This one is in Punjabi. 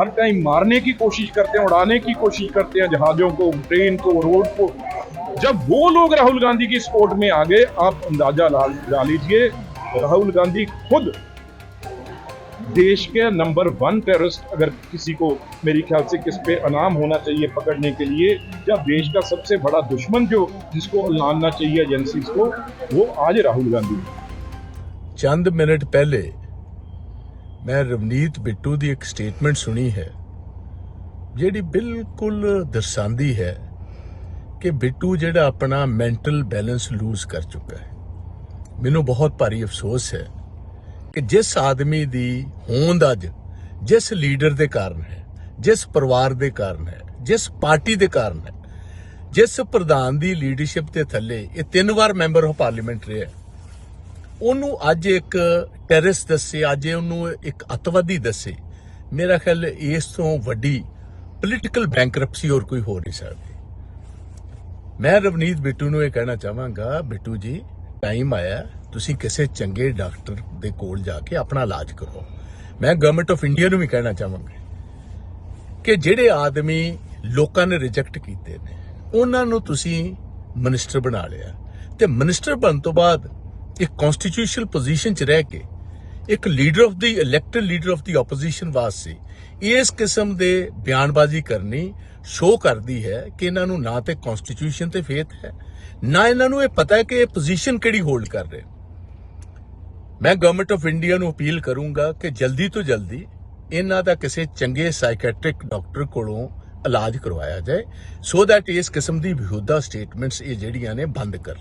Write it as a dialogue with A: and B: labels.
A: हर टाइम मारने की कोशिश करते हैं, उड़ाने की कोशिश करते हैं, जहाजों को, ट्रेन को, रोड को। जब वो लोग राहुल गांधी की सपोर्ट में आ गए, आप अंदाज़ा ला लीजिए, राहुल गांधी खुद देश के नंबर वन टेररिस्ट अगर किसी को, मेरे ख्याल से किस पे अनाम होना चाहिए पकड़ने के लिए, या देश का सबसे बड़ा दुश्मन जो, जिसको लानना चाहिए एजेंसी को, वो आज राहुल गांधी।
B: चंद मिनट पहले ਮੈਂ ਰਵਨੀਤ ਬਿੱਟੂ ਦੀ ਇੱਕ ਸਟੇਟਮੈਂਟ ਸੁਣੀ ਹੈ, ਜਿਹੜੀ ਬਿਲਕੁਲ ਦਰਸਾਉਂਦੀ ਹੈ ਕਿ ਬਿੱਟੂ ਜਿਹੜਾ ਆਪਣਾ ਮੈਂਟਲ ਬੈਲੈਂਸ ਲੂਜ਼ ਕਰ ਚੁੱਕਾ ਹੈ। ਮੈਨੂੰ ਬਹੁਤ ਭਾਰੀ ਅਫਸੋਸ ਹੈ ਕਿ ਜਿਸ ਆਦਮੀ ਦੀ ਹੋਂਦ ਅੱਜ ਜਿਸ ਲੀਡਰ ਦੇ ਕਾਰਨ ਹੈ, ਜਿਸ ਪਰਿਵਾਰ ਦੇ ਕਾਰਨ ਹੈ, ਜਿਸ ਪਾਰਟੀ ਦੇ ਕਾਰਨ ਹੈ, ਜਿਸ ਪ੍ਰਧਾਨ ਦੀ ਲੀਡਰਸ਼ਿਪ ਦੇ ਥੱਲੇ ਇਹ ਤਿੰਨ ਵਾਰ ਮੈਂਬਰ ਆਫ ਪਾਰਲੀਮੈਂਟ ਰਿਹਾ ਉਹਨੂੰ ਅੱਜ ਇੱਕ ਟੈਰਰਿਸਟ ਦੱਸੇ, ਅੱਜ ਉਹਨੂੰ ਇੱਕ ਅਤਵਾਦੀ ਦੱਸੇ। ਮੇਰਾ ਖਿਆਲ ਇਸ ਤੋਂ ਵੱਡੀ ਪੋਲੀਟੀਕਲ ਬੈਂਕਰਪਸੀ ਹੋਰ ਕੋਈ ਹੋ ਨਹੀਂ ਸਕਦੀ। ਮੈਂ ਰਵਨੀਤ ਬਿੱਟੂ ਨੂੰ ਇਹ ਕਹਿਣਾ ਚਾਹਾਂਗਾ, ਬਿੱਟੂ ਜੀ ਟਾਈਮ ਆਇਆ, ਤੁਸੀਂ ਕਿਸੇ ਚੰਗੇ ਡਾਕਟਰ ਦੇ ਕੋਲ ਜਾ ਕੇ ਆਪਣਾ ਇਲਾਜ ਕਰੋ। ਮੈਂ ਗਵਰਨਮੈਂਟ ਆਫ ਇੰਡੀਆ ਨੂੰ ਵੀ ਕਹਿਣਾ ਚਾਹਾਂਗਾ ਕਿ ਜਿਹੜੇ ਆਦਮੀ ਲੋਕਾਂ ਨੇ ਰਿਜੈਕਟ ਕੀਤੇ ਨੇ, ਉਹਨਾਂ ਨੂੰ ਤੁਸੀਂ ਮਿਨਿਸਟਰ ਬਣਾ ਲਿਆ। ਤੇ ਮਿਨਿਸਟਰ ਬਣਨ ਤੋਂ ਬਾਅਦ ਇੱਕ ਕਨਸਟੀਟਿਊਸ਼ਨਲ ਪੋਜੀਸ਼ਨ 'ਚ ਰਹਿ ਕੇ ਇੱਕ leader of the elected leader of the opposition ਵਾਸਤੇ ਇਸ ਕਿਸਮ ਦੇ ਬਿਆਨਬਾਜ਼ੀ ਕਰਨੀ ਸ਼ੋ ਕਰਦੀ ਹੈ ਕਿ ਇਹਨਾਂ ਨੂੰ ਨਾ ਤੇ ਕਨਸਟੀਟਿਊਸ਼ਨ ਤੇ ਫੇਥ ਹੈ, ਨਾ ਇਹਨਾਂ ਨੂੰ ਇਹ ਪਤਾ ਹੈ ਕਿ ਇਹ ਪੋਜੀਸ਼ਨ ਕਿਹੜੀ ਹੋਲਡ ਕਰ ਰਹੇ ਮੈਂ ਗਵਰਨਮੈਂਟ ਆਫ ਇੰਡੀਆ ਨੂੰ ਅਪੀਲ ਕਰੂੰਗਾ ਕਿ ਜਲਦੀ ਤੋਂ ਜਲਦੀ ਇਹਨਾਂ ਦਾ ਕਿਸੇ ਚੰਗੇ ਸਾਈਕੈਟ੍ਰਿਕ ਡਾਕਟਰ ਕੋਲੋਂ ਇਲਾਜ ਕਰਵਾਇਆ ਜਾਏ ਸੋ ਦੈਟ ਇਸ ਕਿਸਮ ਦੀ ਵਿਹੁਦਾ ਸਟੇਟਮੈਂਟਸ ਇਹ ਜਿਹੜੀਆਂ ਨੇ ਬੰਦ ਕਰ